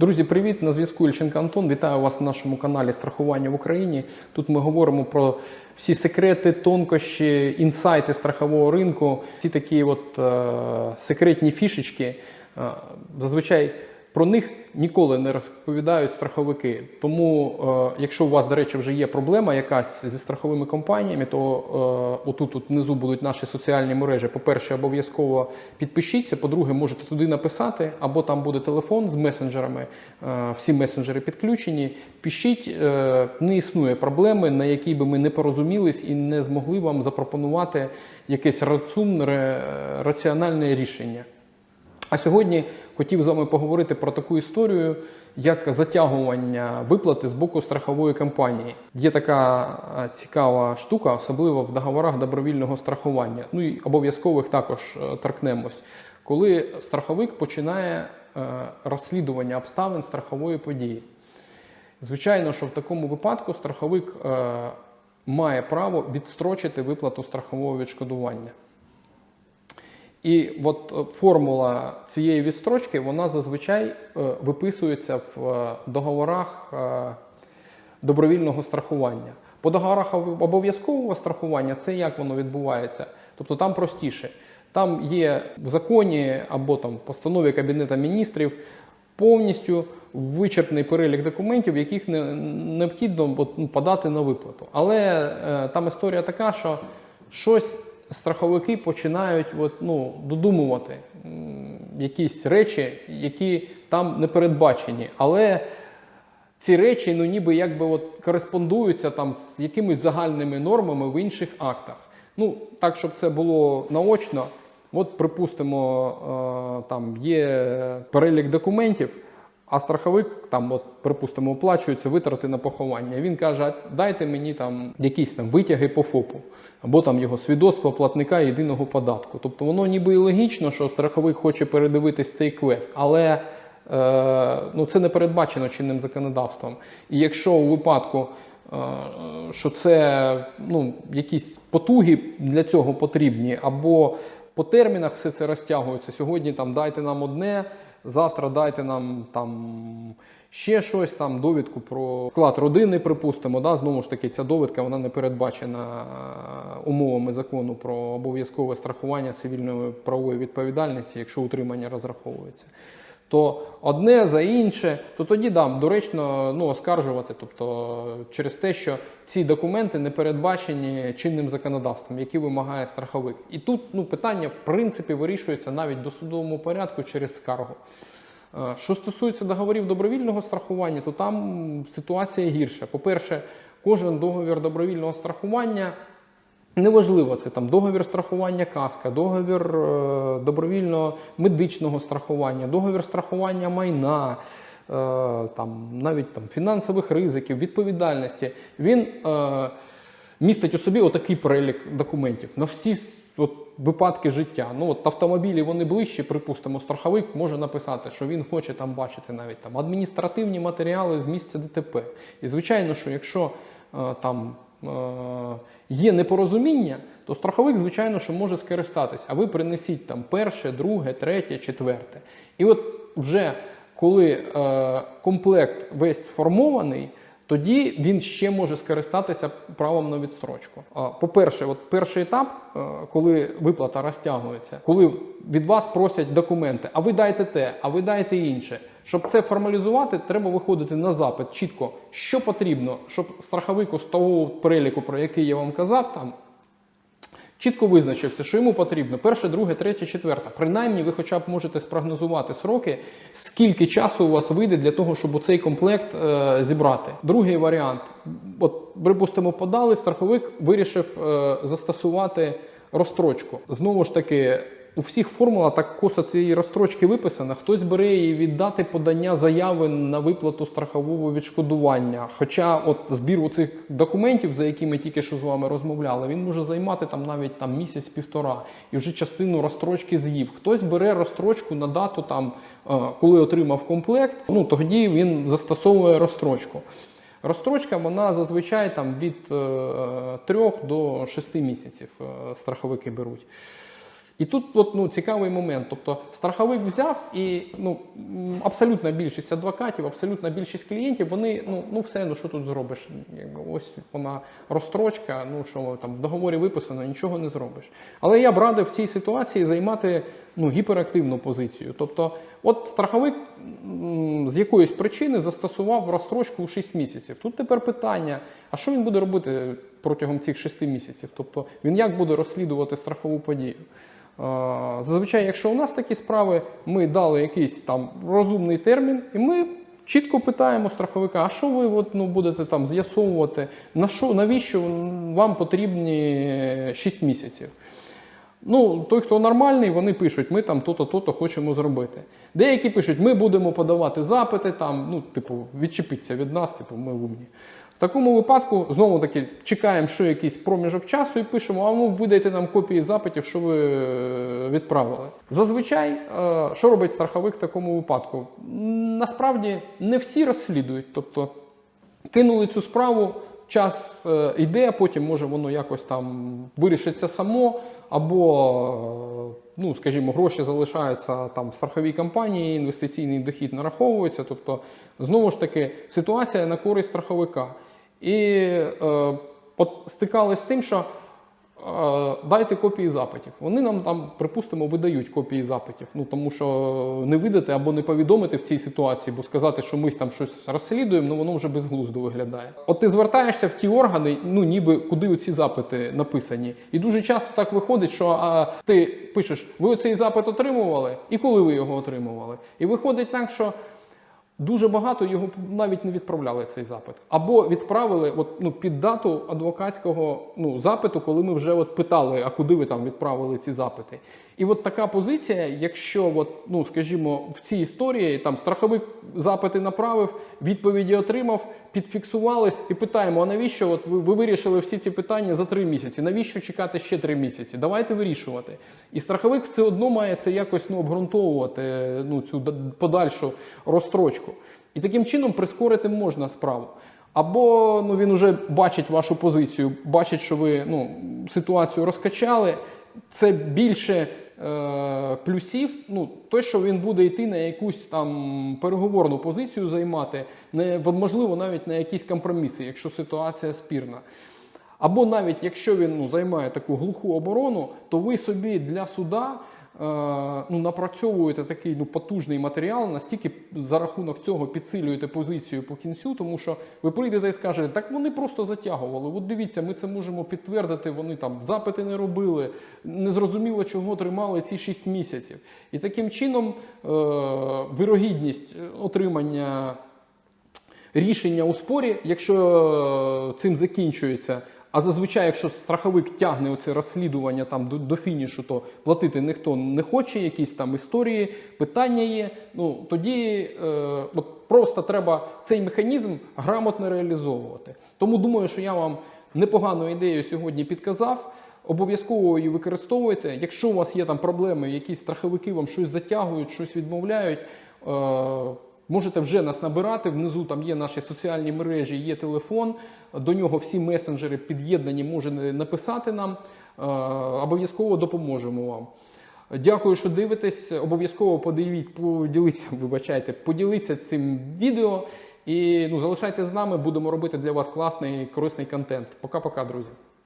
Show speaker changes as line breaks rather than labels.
Друзі, привіт! На зв'язку Ільченко Антон. Вітаю вас на нашому каналі Страхування в Україні. Тут ми говоримо про всі секрети, тонкощі, інсайти страхового ринку, всі такі от е, секретні фішечки. Е, зазвичай про них ніколи не розповідають страховики. Тому, е, якщо у вас, до речі, вже є проблема якась зі страховими компаніями, то е, отут тут внизу будуть наші соціальні мережі. По-перше, обов'язково підпишіться. По-друге, можете туди написати, або там буде телефон з месенджерами. Е, всі месенджери підключені. Пишіть, е, не існує проблеми, на якій би ми не порозумілись і не змогли вам запропонувати якесь розумне, раціональне рішення. А сьогодні хотів з вами поговорити про таку історію, як затягування виплати з боку страхової компанії. Є така е, цікава штука, особливо в договорах добровільного страхування. Ну і обов'язкових також е, торкнемось. Коли страховик починає е, розслідування обставин страхової події. Звичайно, що в такому випадку страховик має право відстрочити виплату страхового відшкодування. І от е, формула цієї відстрочки вона зазвичай е, виписується в е, договорах добровільного страхування. По договорах обов'язкового страхування це як воно відбувається? Тобто там простіше. Там є в законі або там в постанові Кабінету міністрів повністю вичерпний перелік документів, яких не, необхідно ну, подати на виплату. Але там історія така, що щось страховики починають от, ну, додумувати якісь речі, які там не передбачені. Але ці речі, ну ніби якби от кореспондуються там з якимись загальними нормами в інших актах. Ну, так, щоб це було наочно, от припустимо, е, там є перелік документів, а страховик там, от, припустимо, оплачується витрати на поховання. Він каже, дайте мені там якісь там витяги по ФОПу, або там його свідоцтво платника єдиного податку. Тобто воно ніби і логічно, що страховик хоче передивитись цей квет, але е, ну, це не передбачено чинним законодавством. І якщо у випадку, е, що це ну, якісь потуги для цього потрібні, або по термінах все це розтягується. Сьогодні там дайте нам одне, завтра дайте нам там ще щось, там довідку про склад родини, припустимо. Да? Знову ж таки, ця довідка вона не передбачена е, умовами закону про обов'язкове страхування цивільної правової відповідальності, якщо утримання розраховується. То одне за інше, то тоді да, доречно ну, оскаржувати, тобто через те, що ці документи не передбачені чинним законодавством, які вимагає страховик. І тут ну, питання в принципі вирішується навіть в досудовому порядку через скаргу. Е, Що стосується договорів добровільного страхування, то там ситуація гірша. По-перше, кожен договір добровільного страхування Неважливо, це там договір страхування каска, договір е, добровільного медичного страхування, договір страхування майна, е, там, навіть там, фінансових ризиків, відповідальності. Він е, містить у собі отакий перелік документів на всі от, випадки життя. Ну, от, автомобілі вони ближче, припустимо, страховик може написати, що він хоче там бачити навіть там, адміністративні матеріали з місця ДТП. І звичайно, що якщо е, там є непорозуміння, то страховик, звичайно, що може скористатись. А ви принесіть там перше, друге, третє, четверте. І от вже коли е, комплект весь сформований, тоді він ще може скористатися правом на відстрочку. По-перше, от перший етап, е, коли виплата розтягується, коли від вас просять документи, а ви дайте те, а ви дайте інше. Щоб це формалізувати, треба виходити на запит чітко, що потрібно, щоб страховик з того переліку, про який я вам казав, там чітко визначився, що йому потрібно перше, друге, третє, четверте. Принаймні, ви хоча б можете спрогнозувати сроки, скільки часу у вас вийде для того, щоб цей комплект е, зібрати. Другий варіант: от, припустимо, подали, страховик вирішив е, застосувати розстрочку. Знову ж таки. У всіх формулах так косо цієї розстрочки виписана. Хтось бере її від дати подання заяви на виплату страхового відшкодування. Хоча от збір у цих документів, за які ми тільки що з вами розмовляли, він може займати там навіть там місяць-півтора і вже частину розстрочки з'їв. Хтось бере розстрочку на дату, там е, коли отримав комплект. Ну тоді він застосовує розстрочку. Розстрочка вона зазвичай там від 3 до 6 місяців е, страховики беруть. І тут от, ну, цікавий момент. Тобто страховик взяв і ну, абсолютна більшість адвокатів, абсолютна більшість клієнтів, вони ну, ну все, ну що тут зробиш? Ось вона розстрочка, ну що там в договорі виписано, нічого не зробиш. Але я б радив в цій ситуації займати ну, гіперактивну позицію. Тобто, от страховик з якоїсь причини застосував розстрочку у 6 місяців. Тут тепер питання: а що він буде робити протягом цих 6 місяців? Тобто він як буде розслідувати страхову подію? Зазвичай, якщо у нас такі справи, ми дали якийсь там розумний термін, і ми чітко питаємо страховика, а що ви от, ну, будете там з'ясовувати, на що, навіщо вам потрібні 6 місяців? Ну, той, хто нормальний, вони пишуть, ми там то-то, то-то хочемо зробити. Деякі пишуть, ми будемо подавати запити, там, ну, типу, відчепіться від нас, типу, ми умні. В такому випадку, знову таки, чекаємо, що якийсь проміжок часу і пишемо, а ну видайте нам копії запитів, що ви е, відправили. Зазвичай, е, що робить страховик в такому випадку? Насправді не всі розслідують. Тобто кинули цю справу, час е, йде, потім може воно якось там вирішиться само, або, е, ну, скажімо, гроші залишаються там в страховій компанії, інвестиційний дохід нараховується. Тобто, знову ж таки, ситуація на користь страховика. І е, от стикались з тим, що Е, Дайте копії запитів. Вони нам там, припустимо, видають копії запитів. Ну тому що не видати або не повідомити в цій ситуації, бо сказати, що ми там щось розслідуємо, ну воно вже безглуздо виглядає. От ти звертаєшся в ті органи, ну ніби куди ці запити написані. І дуже часто так виходить, що а, ти пишеш, ви цей запит отримували, і коли ви його отримували. І виходить так, що. Дуже багато його навіть не відправляли цей запит, або відправили от, ну, під дату адвокатського ну, запиту, коли ми вже от питали, а куди ви там відправили ці запити. І от така позиція, якщо, от, ну, скажімо, в цій історії там страховик запити направив, відповіді отримав, підфіксувались і питаємо: а навіщо от ви, ви вирішили всі ці питання за три місяці? Навіщо чекати ще три місяці? Давайте вирішувати. І страховик все одно має це якось ну, обґрунтовувати ну, цю подальшу розстрочку. І таким чином прискорити можна справу. Або ну, він вже бачить вашу позицію, бачить, що ви ну, ситуацію розкачали. Це більше плюсів. Ну, той, що він буде йти на якусь там переговорну позицію займати, не, можливо, навіть на якісь компроміси, якщо ситуація спірна. Або навіть якщо він ну, займає таку глуху оборону, то ви собі для суда е, ну, напрацьовуєте такий ну, потужний матеріал, настільки за рахунок цього підсилюєте позицію по кінцю, тому що ви прийдете і скажете, так вони просто затягували. От дивіться, ми це можемо підтвердити. Вони там запити не робили, не зрозуміло, чого тримали ці 6 місяців. І таким чином е, вирогідність отримання рішення у спорі, якщо е, цим закінчується. А зазвичай, якщо страховик тягне оце розслідування там до, до фінішу, то платити ніхто не хоче, якісь там історії, питання є. Ну тоді е, от просто треба цей механізм грамотно реалізовувати. Тому думаю, що я вам непогану ідею сьогодні підказав. Обов'язково її використовуйте. Якщо у вас є там проблеми, якісь страховики вам щось затягують, щось відмовляють. Е, Можете вже нас набирати. Внизу там є наші соціальні мережі, є телефон. До нього всі месенджери під'єднані, можете написати нам. Е, Обов'язково допоможемо вам. Дякую, що дивитесь. Обов'язково подивіть, поділіться, вибачайте, поділіться цим відео і ну, залишайтесь з нами. Будемо робити для вас класний корисний контент. Пока-пока, друзі.